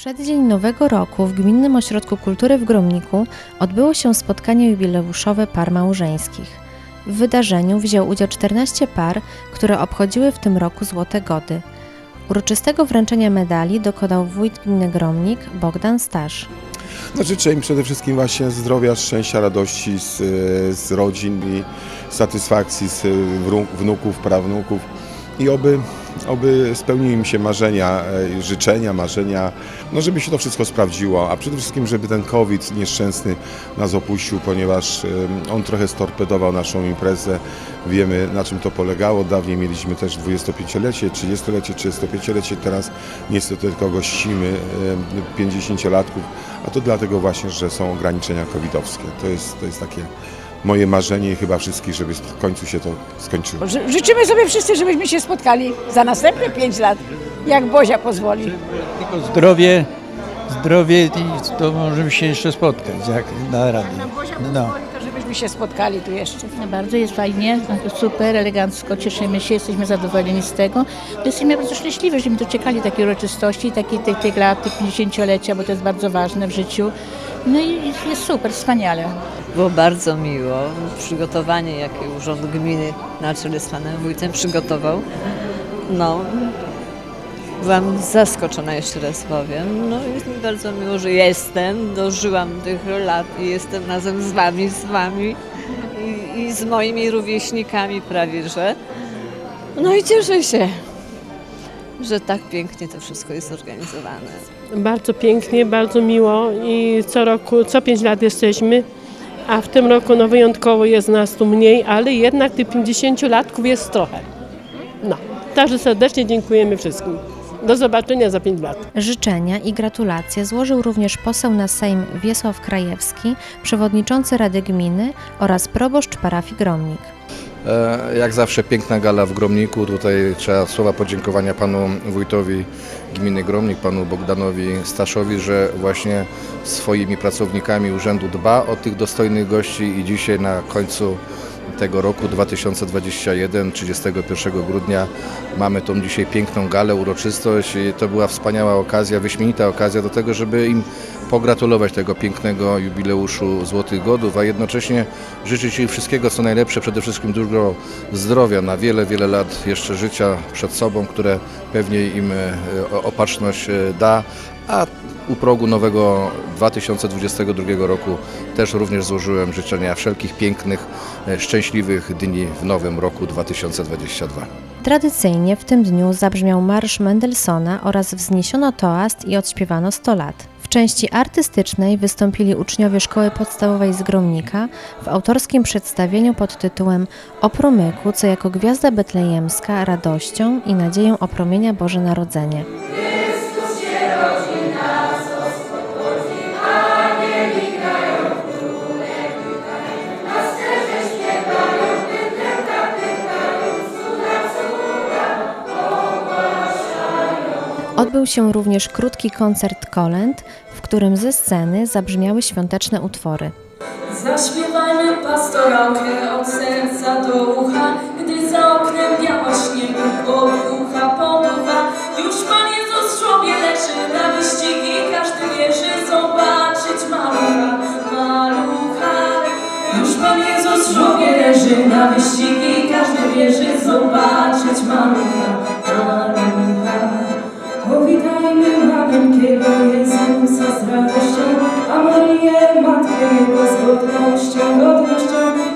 przeddzień Nowego Roku w Gminnym Ośrodku Kultury w Gromniku odbyło się spotkanie jubileuszowe par małżeńskich. W wydarzeniu wziął udział 14 par, które obchodziły w tym roku Złote Gody. Uroczystego wręczenia medali dokonał wójt gminy Gromnik Bogdan Stasz. No, życzę im przede wszystkim właśnie zdrowia, szczęścia, radości z, z rodzin i satysfakcji z wnuków, prawnuków i oby, oby spełniły im się marzenia, e, życzenia, marzenia, no żeby się to wszystko sprawdziło, a przede wszystkim, żeby ten COVID nieszczęsny nas opuścił, ponieważ on trochę storpedował naszą imprezę. Wiemy na czym to polegało. Dawniej mieliśmy też 25-lecie, 30-lecie, 35-lecie, teraz niestety tylko gościmy em, 50-latków, a to dlatego właśnie, że są ograniczenia covidowskie. To jest, to jest takie moje marzenie i chyba wszystkich, żeby w końcu się to skończyło. Ży- Życzymy sobie wszyscy, żebyśmy się spotkali za następne 5 lat, jak Bozia pozwoli. Tylko zdrowie, zdrowie i to możemy się jeszcze spotkać, jak da radę. Bozia No. pozwoli, to żebyśmy się spotkali tu jeszcze. No Bardzo jest fajnie, super, elegancko, cieszymy się, jesteśmy zadowoleni z tego. Jesteśmy bardzo szczęśliwi, że mi doczekali takiej uroczystości, takich tych, tych lat, tych 50-lecia, bo to jest bardzo ważne w życiu. No i jest super, wspaniale. Było bardzo miło. Przygotowanie, jakie Urząd Gminy na czele z panem wójtem przygotował. No, byłam zaskoczona, jeszcze raz powiem. No jest mi bardzo miło, że jestem, dożyłam tych lat i jestem razem z wami, z wami i, i z moimi rówieśnikami prawie, że. No i cieszę się, że tak pięknie to wszystko jest zorganizowane. Bardzo pięknie, bardzo miło i co roku, co 5 lat jesteśmy, a w tym roku no wyjątkowo jest nas tu mniej, ale jednak tych 50 latków jest trochę. No, także serdecznie dziękujemy wszystkim. Do zobaczenia za 5 lat. Życzenia i gratulacje złożył również poseł na Sejm Wiesław Krajewski, przewodniczący Rady Gminy oraz proboszcz parafii Gromnik. E, Jak zawsze piękna gala w Gromniku. Tutaj trzeba słowa podziękowania panu wójtowi gminy Gromnik, panu Bogdanowi Staszowi, że właśnie swoimi pracownikami urzędu dba o tych dostojnych gości i dzisiaj na końcu tego roku 2021, 31 grudnia mamy tą dzisiaj piękną galę, uroczystość. To była wspaniała okazja, wyśmienita okazja do tego, żeby im pogratulować tego pięknego jubileuszu Złotych Godów, a jednocześnie życzyć im wszystkiego co najlepsze, przede wszystkim dużo zdrowia na wiele, wiele lat jeszcze życia przed sobą, które pewnie im e, opatrzność e, da, a u progu nowego 2022 roku też również złożyłem życzenia wszelkich pięknych, e, szczęśliwych dni w nowym roku 2022. Tradycyjnie w tym dniu zabrzmiał marsz Mendelssohna oraz wzniesiono toast i odśpiewano 100 lat. W części artystycznej wystąpili uczniowie szkoły podstawowej z Gromnika w autorskim przedstawieniu pod tytułem O promyku, co jako gwiazda betlejemska radością i nadzieją opromienia Boże Narodzenie. Odbył się również krótki koncert kolęd, w którym ze sceny zabrzmiały świąteczne utwory. Zaśpiewajmy pastorałkę od serca do ucha, gdy za oknem biała śniegu od ucha pod ucha. Już Pan Jezus w żłobie leży na wyścigi, każdy wierzy zobaczyć malucha, malucha. Już Pan Jezus w żłobie leży na wyścigi, każdy wierzy zobaczyć malucha, malucha. Powitajmy maleńkiego Jezusa z radością, a Maryję Matkę Jego z godnością, godnością.